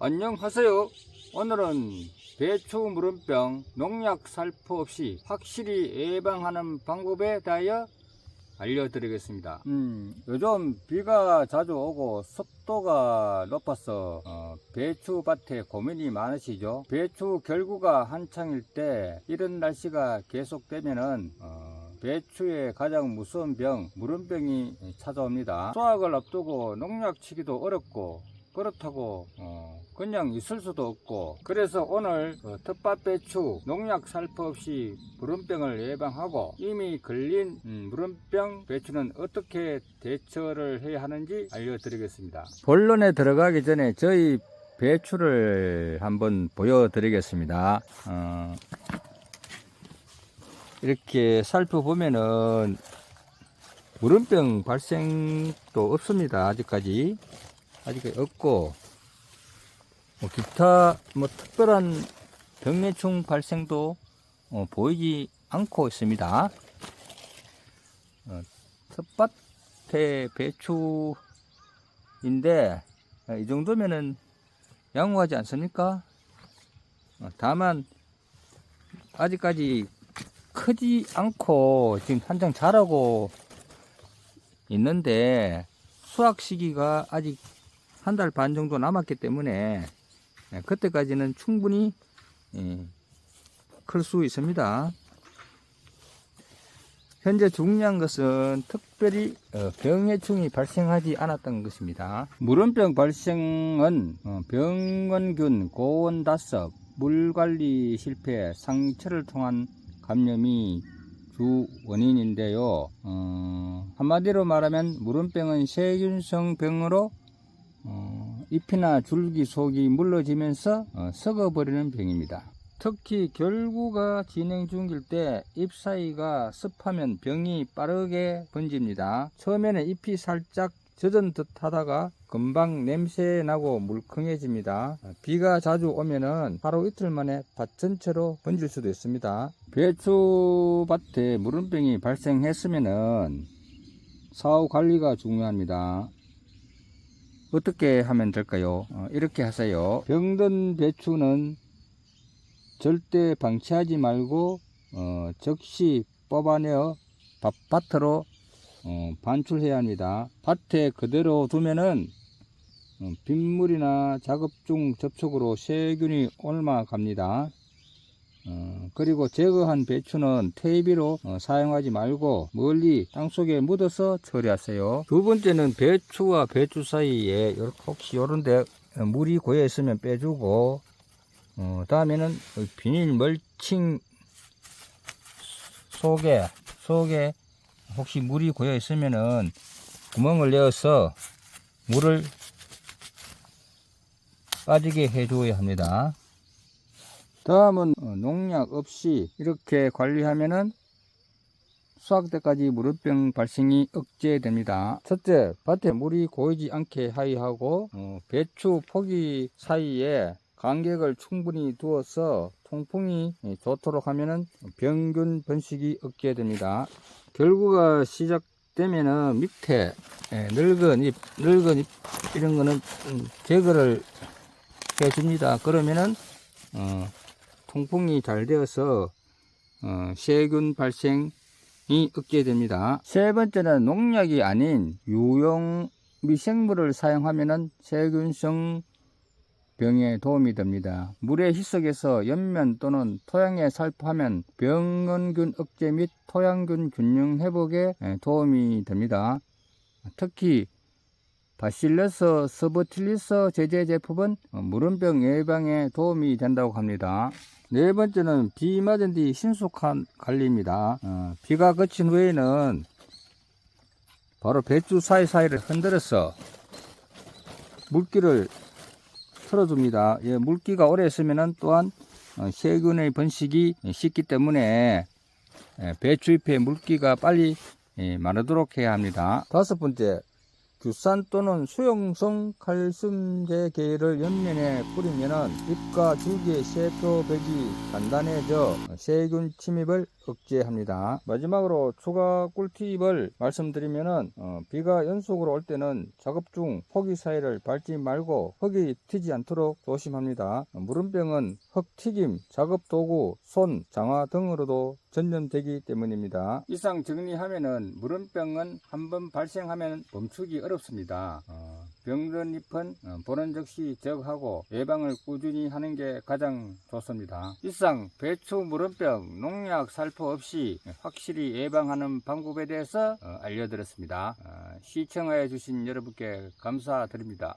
안녕하세요. 오늘은 배추 무름병 농약 살포 없이 확실히 예방하는 방법에 대하여 알려드리겠습니다. 음, 요즘 비가 자주 오고 습도가 높아서 어, 배추밭에 고민이 많으시죠? 배추 결구가 한창일 때 이런 날씨가 계속되면은 어, 배추의 가장 무서운 병, 무름병이 찾아옵니다. 수확을 앞두고 농약 치기도 어렵고 그렇다고 어, 그냥 있을 수도 없고 그래서 오늘 그 텃밭 배추 농약 살포 없이 무름병을 예방하고 이미 걸린 음, 무름병 배추는 어떻게 대처를 해야 하는지 알려드리겠습니다. 본론에 들어가기 전에 저희 배추를 한번 보여드리겠습니다. 어, 이렇게 살펴보면은 무름병 발생도 없습니다 아직까지 아직까지 없고 뭐 기타 뭐 특별한 병해충 발생도 어, 보이지 않고 있습니다. 어, 텃밭의 배추인데 어, 이 정도면은 양호하지 않습니까? 어, 다만 아직까지 크지 않고 지금 한창 자라고 있는데 수확 시기가 아직 한 달 반 정도 남았기 때문에 예, 그때까지는 충분히 예, 클수 있습니다. 현재 중요한 것은 특별히 어, 병해충이 발생하지 않았던 것입니다. 무름병 발생은 어, 병원균, 고온다습, 물관리 실패, 상처를 통한 감염이 주 원인인데요. 어, 한마디로 말하면 무름병은 세균성 병으로 어, 잎이나 줄기 속이 물러지면서 어, 썩어버리는 병입니다. 특히 결구가 진행 중일 때 잎 사이가 습하면 병이 빠르게 번집니다. 처음에는 잎이 살짝 젖은 듯 하다가 금방 냄새 나고 물컹해집니다. 비가 자주 오면은 하루 이틀 만에 밭 전체로 번질 수도 있습니다. 배추밭에 무름병이 발생했으면은 사후 관리가 중요합니다. 어떻게 하면 될까요? 어, 이렇게 하세요. 병든 배추는 절대 방치하지 말고 어, 즉시 뽑아내어 밭, 밭으로 어, 반출해야 합니다. 밭에 그대로 두면은 어, 빗물이나 작업 중 접촉으로 세균이 옮아갑니다. 어, 그리고 제거한 배추는 테이비로 어, 사용하지 말고 멀리 땅속에 묻어서 처리하세요. 두 번째는 배추와 배추 사이에 요렇게 혹시 요런데 어, 물이 고여 있으면 빼주고 어, 다음에는 비닐 멀칭 속에 속에 혹시 물이 고여 있으면은 구멍을 내어서 물을 빠지게 해줘야 합니다. 다음은 어, 농약 없이 이렇게 관리하면은 수확 때까지 무릎병 발생이 억제됩니다. 첫째, 밭에 물이 고이지 않게 하의하고 어, 배추 포기 사이에 간격을 충분히 두어서 통풍이 좋도록 하면은 병균 번식이 억제됩니다. 결구가 시작되면은 밑에 예, 늙은 잎, 늙은 잎 이런 거는 음, 제거를 해줍니다. 그러면은 어, 통풍이 잘 되어서 어, 세균 발생이 억제됩니다. 세 번째는 농약이 아닌 유용 미생물을 사용하면은 세균성 병에 도움이 됩니다. 물의 희석에서 연면 또는 토양에 살포하면 병원균 억제 및 토양균 균형 회복에 도움이 됩니다. 특히 바실러스 스버틸리스 제제 제품은 무름병 예방에 도움이 된다고 합니다. 네 번째는 비 맞은 뒤 신속한 관리입니다. 어, 비가 그친 후에는 바로 배추 사이사이를 흔들어서 물기를 틀어줍니다. 예, 물기가 오래 있으면 또한 어, 세균의 번식이 쉽기 때문에 예, 배추잎에 물기가 빨리 예, 마르도록 해야 합니다. 다섯 번째, 규산 또는 수용성 칼슘제 계를 옆면에 뿌리면은 잎과 줄기의 세포벽이 단단해져 세균 침입을 억제합니다. 마지막으로 추가 꿀팁을 말씀드리면은 어, 비가 연속으로 올 때는 작업 중 포기 사이를 밟지 말고 흙이 튀지 않도록 조심합니다. 어, 무름병은 흙 튀김, 작업 도구, 손, 장화 등으로도 전염되기 때문입니다. 이상 정리하면은 무름병은 한번 발생하면 멈추기 어렵습니다. 어, 병든 잎은 어, 보는 즉시 제거하고 예방을 꾸준히 하는 게 가장 좋습니다. 이상 배추 무름병 농약 살포 없이 확실히 예방하는 방법에 대해서 어, 알려드렸습니다. 어, 시청해 주신 여러분께 감사드립니다.